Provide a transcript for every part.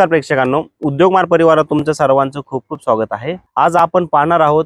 नमस्कार प्रेक्षकांनो. उद्योगमार परिवारात तुमचं सर्वांचं खूप खूप स्वागत आहे. आज आपण पाहणार आहोत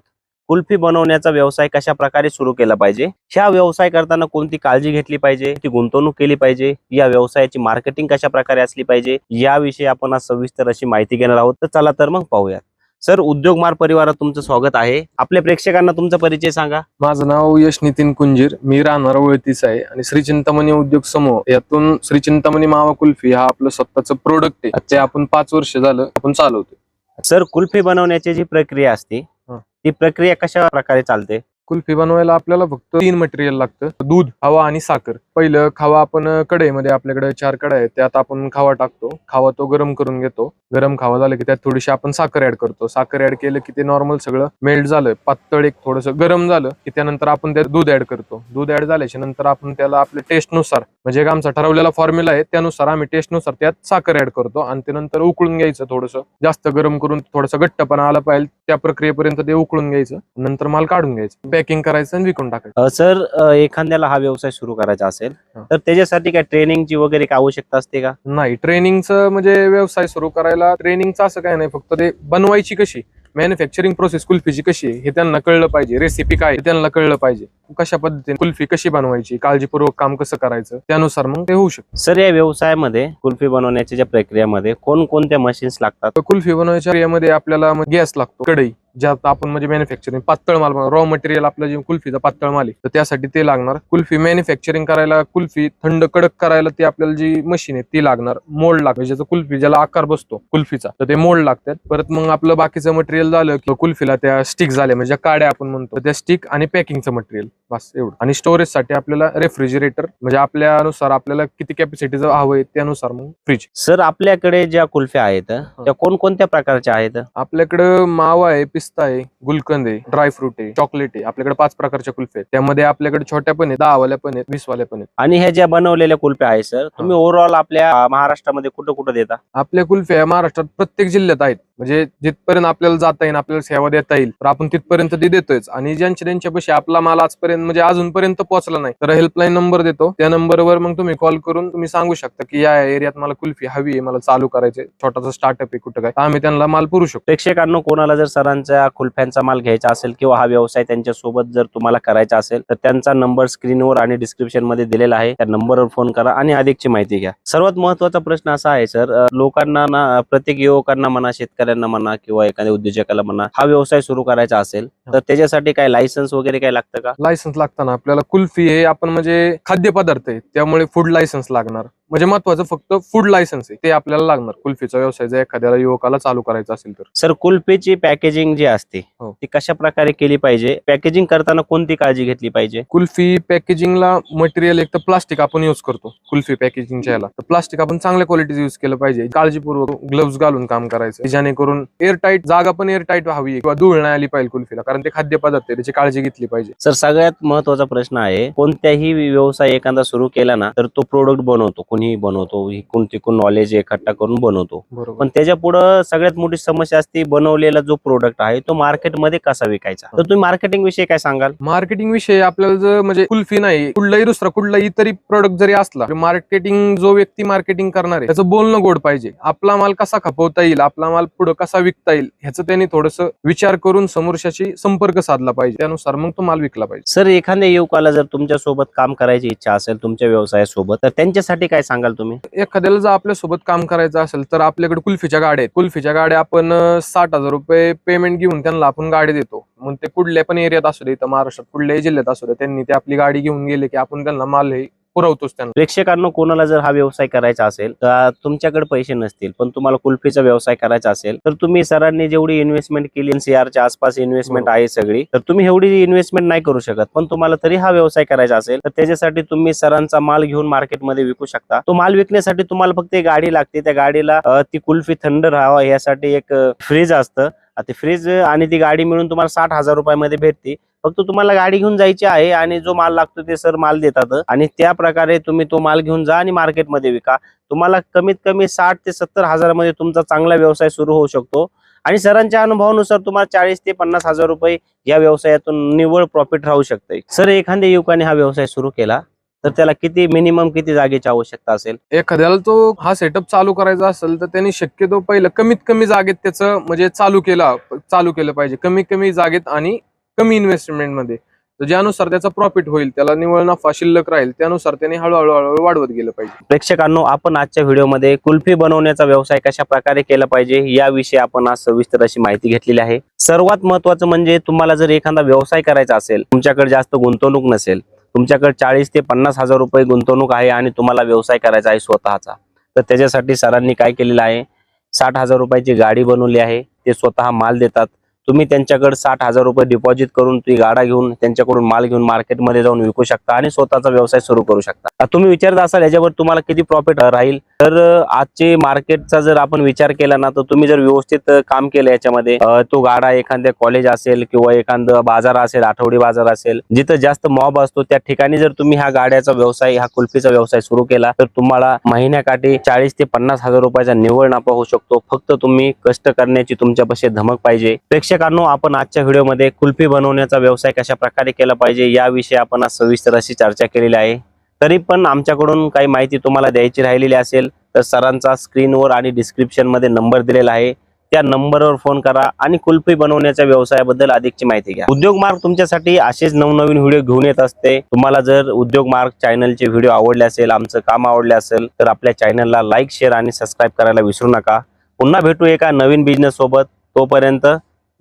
कुल्फी बनवण्याचा व्यवसाय कशा प्रकारे सुरू केला पाहिजे? ह्या व्यवसाय करताना कोणती काळजी घेतली पाहिजे? ती गुंतवणूक केली पाहिजे? या व्यवसायाची मार्केटिंग कशा प्रकारे असली पाहिजे? याविषयी आपण आज सविस्तर अशी माहिती घेणार आहोत. तर चला तर मग पाहूयात. सर उद्योगमार परिवारात तुमचं स्वागत आहे. आपल्या प्रेक्षकांना तुमचा परिचय सांगा. माझं नाव यश नितीन कुंजीर. मी राहणार वळतीच आहे. आणि श्री चिंतामणी उद्योग समूह यातून श्री चिंतामणी मावा कुल्फी हा आपलं स्वतःचं प्रोडक्ट आहे. ते आपण पाच वर्ष झालं आपण चालवतो सर कुल्फी बनवण्याची जी प्रक्रिया असते. ती प्रक्रिया कशा प्रकारे चालते? कुल्फी बनवायला आपल्याला फक्त तीन मटेरियल लागतं. दूध हवा आणि साखर. पहिलं खावा आपण कढईमध्ये आपल्याकडे चार कढई आहेत. त्यात आपण खावा टाकतो. खावा तो गरम करून घेतो. गरम खावा झालं की त्यात थोडीशी आपण साखर ऍड करतो. साखर ऍड केलं की ते नॉर्मल सगळं मेल्ट झालं. पातळ एक थोडस गरम झालं की त्यानंतर आपण त्यात दूध ऍड करतो. दूध ऍड झाल्याच्यानंतर आपण त्याला आपल्या टेस्टनुसार म्हणजे एक आमचा ठरवलेला फॉर्म्युला आहे त्यानुसार आम्ही टेस्टनुसार त्यात साखर ऍड करतो आणि ते नंतर उकळून घ्यायचं थोडंसं. जास्त गरम करून थोडंसं घट्टपणा आला पाहिजे त्या प्रक्रियेपर्यंत ते उकळून घ्यायचं. नंतर माल काढून घ्यायचं. पॅकिंग करायचं आणि विकून टाकायचं. अ, सर अ, एखाद्याला हा व्यवसाय सुरू करायचा असेल हा. तर त्याच्यासाठी काय ट्रेनिंगची वगैरे काय आवश्यकता असते का? नाही ट्रेनिंगचं म्हणजे व्यवसाय सुरू करायला ट्रेनिंगचं असं काय नाही फक्त ते बनवायची कशी मॅन्युफॅक्चरिंग प्रोसेस कुल्फीची कशी आहे हे त्यांना कळलं पाहिजे रेसिपी काय आहे हे त्यांना कळलं पाहिजे. कशा पद्धतीने कुल्फी कशी बनवायची काळजीपूर्वक काम कसं करायचं त्यानुसार मग ते होऊ शकतं. सर या व्यवसायामध्ये कुल्फी बनवण्याच्या ज्या प्रक्रियामध्ये कोणकोणत्या मशीन्स लागतात? कुल्फी बनवायच्या यामध्ये आपल्याला गॅस लागतो कढई. ज्यात आपण म्हणजे मॅन्युफॅक्चरिंग पातळ माल रॉ मटेरियल आपलं जे कुल्फीचा पातळ माल आहे तर त्यासाठी ते लागणार. कुल्फी मॅन्युफॅक्चरिंग करायला कुल्फी थंड कडक करायला ती आपल्याला जी मशीन आहे ती लागणार. मोल्ड लागते. ज्याचं कुल्फी ज्याला आकार बसतो कुल्फीचा तर ते मोल्ड लागतात. परत मग आपलं बाकीचं मटेरियल झालं की कुल्फीला त्या स्टिक झाल्या म्हणजे काड्या आपण म्हणतो त्या स्टिक आणि पॅकिंगचं मटेरियल बस एवढं. आणि स्टोरेजसाठी आपल्याला रेफ्रिजरेटर म्हणजे आपल्यानुसार आपल्याला किती कॅपॅसिटीचं हवं आहे त्यानुसार मग फ्रीज सर आपल्याकडे ज्या कुल्फ्या आहेत त्या कोणकोणत्या प्रकारच्या आहेत? आपल्याकडं मावा आहे पिस्ता आहे गुलकंद आहे ड्रायफ्रूट आहे चॉकलेट आहे आपल्याकडे पाच प्रकारच्या कुल्फे आहेत. त्यामध्ये आपल्याकडे छोट्या पण आहेत दहा वाल्या पण आहेत वीस वाल्या पण आहेत. आणि ह्या ज्या बनवलेल्या कुल्फ्या आहेत सर तुम्ही ओव्हरऑल आपल्या महाराष्ट्रामध्ये कुठं कुठं देता? आपल्या कुल्फ्या महाराष्ट्रात प्रत्येक जिल्ह्यात आहेत. म्हणजे जिथपर्यंत आपल्याला जाता येईल आपल्याला सेवा देता येईल तर आपण तिथपर्यंत ती देतोयच. आणि ज्यांच्या त्यांच्यापाशी आपला माल आजपर्यंत म्हणजे अजूनपर्यंत पोहोचला नाही तर हेल्पलाईन नंबर देतो. त्या नंबरवर मग तुम्ही कॉल करून तुम्ही सांगू शकता की या एरियात मला कुल्फी हवी आहे मला चालू करायचे छोटासा स्टार्टअप आहे कुठं काय. तर आम्ही त्यांना माल पुरू शकतो. प्रेक्षकांना कोणाला जर सरांच्या कुल्फ्यांचा माल घ्यायचा असेल किंवा हा व्यवसाय त्यांच्यासोबत जर तुम्हाला करायचा असेल तर त्यांचा नंबर स्क्रीनवर आणि डिस्क्रिप्शनमध्ये दिलेला आहे. त्या नंबरवर फोन करा आणि अधिकची माहिती घ्या. सर्वात महत्त्वाचा प्रश्न असा आहे सर लोकांना ना प्रत्येक युवकांना म्हणा शेतकऱ्यांना म्हणा किंवा एखाद्या उद्योजकाला म्हणा हा व्यवसाय सुरू करायचा असेल तर त्याच्यासाठी काय लायसन्स वगैरे काय लागतं का? लायसन्स लागताना आपल्याला कुल्फी हे आपण म्हणजे खाद्यपदार्थ आहे त्यामुळे फूड लायसन्स लागणार. म्हणजे महत्वाचं फक्त फूड लायसन्स आहे. ते आपल्याला लागणार. कुल्फीचा व्यवसाय जर एखाद्याला युवकाला चालू करायचा असेल तर. सर कुल्फीची पॅकेजिंग जी असते हो. ती कशा प्रकारे केली पाहिजे? पॅकेजिंग करताना कोणती काळजी घेतली पाहिजे? कुल्फी पॅकेजिंगला मटेरियल एक तर प्लास्टिक आपण युज करतो कुल्फी पॅकेजिंगच्या याला. तर प्लास्टिक आपण चांगल्या क्वालिटीचं युज केलं पाहिजे. काळजीपूर्वक ग्लोव्स घालून काम करायचं. जेणेकरून एअर टाईट जागा पण एअर टाईट व्हावी किंवा धूळ नाही आली पाहिजे कुल्फीला. कारण ते खाद्यपदार्थ आहे त्याची काळजी घेतली पाहिजे. सर सगळ्यात महत्त्वाचा प्रश्न आहे कोणत्याही व्यवसाय एखादा सुरू केला ना तर तो प्रोडक्ट बनवतो. कोणीही बनवतो इकून तिकून नॉलेज इकट्ठा करून बनवतो. पण त्याच्या पुढे सगळ्यात मोठी समस्या असते बनवलेला जो प्रोडक्ट आहे तो मार्केटमध्ये कसा विकायचा? तर तुम्ही मार्केटिंग विषयी काय सांगाल? मार्केटिंग विषयी आपल्याला जर म्हणजे कुल्फी नाही कुठलाही दुसरा कुठलाही तरी प्रोडक्ट जरी असला मार्केटिंग जो व्यक्ती मार्केटिंग करणार आहे त्याचं बोलणं गोड पाहिजे. आपला माल कसा खपवता येईल आपला माल पुढे कसा विकता येईल ह्याचं त्यांनी थोडस विचार करून समोरच्याशी संपर्क साधला पाहिजे. त्यानुसार मग तो माल विकला पाहिजे. सर एखाद्या युवकाला जर तुमच्यासोबत काम करायची इच्छा असेल तुमच्या व्यवसायासोबत तर त्यांच्यासाठी काय सांगाल तुम्ही? एखाद्याला जर आपल्यासोबत काम करायचं असेल तर आपल्याकडे कुल्फीच्या गाड्या आहेत. कुल्फीच्या गाड्या आपण साठ हजार रुपये पेमेंट घेऊन त्यांना आपण गाडी देतो. मग ते कुठल्या पण एरियात असू दे इथं महाराष्ट्रात कुठल्याही जिल्ह्यात असू दे त्यांनी ते आपली गाडी घेऊन गेले की आपण त्यांना मालही पुरवतोच त्यांना. प्रेक्षकांना कोणाला जर हा व्यवसाय करायचा असेल तर तुमच्याकडे पैसे नसतील पण तुम्हाला कुल्फीचा व्यवसाय करायचा असेल तर तुम्ही सरांनी जेवढी इन्व्हेस्टमेंट केली एनसीआरच्या आसपास इन्व्हेस्टमेंट बरोबर. आहे सगळी तर तुम्ही एवढी इन्व्हेस्टमेंट नाही करू शकत. पण तुम्हाला तरी हा व्यवसाय करायचा असेल तर त्याच्यासाठी तुम्ही सरांचा माल घेऊन मार्केटमध्ये विकू शकता. तो माल विकण्यासाठी तुम्हाला फक्त एक गाडी लागते. त्या गाडीला ती कुल्फी थंड राहावा यासाठी एक फ्रीज असतं. ते फ्रीज आणि ती गाडी मिळून तुम्हाला साठ हजार रुपयामध्ये भेटते. फक्त तुम्हाला गाडी घेऊन जायची आहे आणि जो माल लागतो ते सर माल देतात. आणि त्या प्रकारे तुम्ही तो माल घेऊन जा आणि मार्केटमध्ये विका. तुम्हाला कमीत कमी साठ ते सत्तर हजारामध्ये तुमचा चांगला व्यवसाय सुरू होऊ शकतो. आणि सरांच्या अनुभवानुसार तुम्हाला चाळीस ते पन्नास हजार रुपये या व्यवसायातून निव्वळ प्रॉफिट राहू शकते सर एखाद्या युवकाने हा व्यवसाय सुरू केला? तर त्याला किती मिनिमम किती जागेची आवश्यकता असेल? एखाद्याला तो हा सेटअप चालू करायचा असेल तर त्यांनी शक्यतो पहिलं कमीत कमी जागेत त्याचं म्हणजे चालू केला चालू केलं पाहिजे. कमीत कमी जागेत आणि कमी इन्व्हेस्टमेंटमध्ये. तर ज्यानुसार त्याचा प्रॉफिट होईल त्याला निव्वळ नफा शिल्लक राहील त्यानुसार त्याने हळूहळू हळूहळू वाढवत गेलं पाहिजे. प्रेक्षकांनो आपण आजच्या व्हिडिओमध्ये कुल्फी बनवण्याचा व्यवसाय कशा प्रकारे केला पाहिजे याविषयी आपण आज सविस्तर अशी माहिती घेतलेली आहे. सर्वात महत्वाचं म्हणजे तुम्हाला जर एखादा व्यवसाय करायचा असेल तुमच्याकडे जास्त गुंतवणूक नसेल तुमच्याकडे चाळीस ते पन्नास हजार रुपये गुंतवणूक आहे आणि तुम्हाला व्यवसाय करायचा आहे स्वतःचा. तर त्याच्यासाठी सरांनी काय केलेलं आहे? साठ हजार रुपयाची गाडी बनवली आहे. ते स्वतः माल देतात. तुम्ही त्यांच्याकडे साठ हजार रुपये डिपॉझिट करून तुम्ही गाडा घेऊन त्यांच्याकडून माल घेऊन मार्केटमध्ये जाऊन विकू शकता आणि स्वतःचा व्यवसाय सुरू करू शकता. तुम्ही विचारत असाल याच्यावर तुम्हाला किती प्रॉफिट राहील? तर आजचे मार्केटचा जर आपण विचार केला ना तर तुम्ही जर व्यवस्थित काम केलं याच्यामध्ये तो गाडा एखाद्या कॉलेज असेल किंवा एखादं बाजार असेल आठवडी बाजार असेल जिथं जास्त मॉब असतो त्या ठिकाणी जर तुम्ही हा गाड्याचा व्यवसाय हा कुल्फीचा व्यवसाय सुरू केला तर तुम्हाला महिन्याकाठी चाळीस ते पन्नास हजार रुपयाचा निव्वळ नफा होऊ शकतो. फक्त तुम्ही कष्ट करण्याची तुमच्यापाशी धमक पाहिजे. शिक्षकांनो आपण आजच्या व्हिडिओमध्ये कुल्फी बनवण्याचा व्यवसाय कशा प्रकारे केला पाहिजे याविषयी आपण आज सविस्तर अशी चर्चा केलेली आहे. तरी पण आमच्याकडून काही माहिती तुम्हाला द्यायची राहिलेली असेल तर सरांचा स्क्रीनवर आणि डिस्क्रिप्शनमध्ये नंबर दिलेला आहे. त्या नंबरवर फोन करा आणि कुल्फी बनवण्याच्या व्यवसायाबद्दल अधिकची माहिती घ्या. उद्योग मार्ग तुमच्यासाठी असेच नवनवीन व्हिडिओ घेऊन येत असते. तुम्हाला जर उद्योग मार्ग चॅनलचे व्हिडिओ आवडले असेल आमचं काम आवडले असेल तर आपल्या चॅनलला लाईक शेअर आणि सबस्क्राईब करायला विसरू नका. पुन्हा भेटू एका नवीन बिझनेस सोबत. तोपर्यंत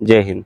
जय हिंद.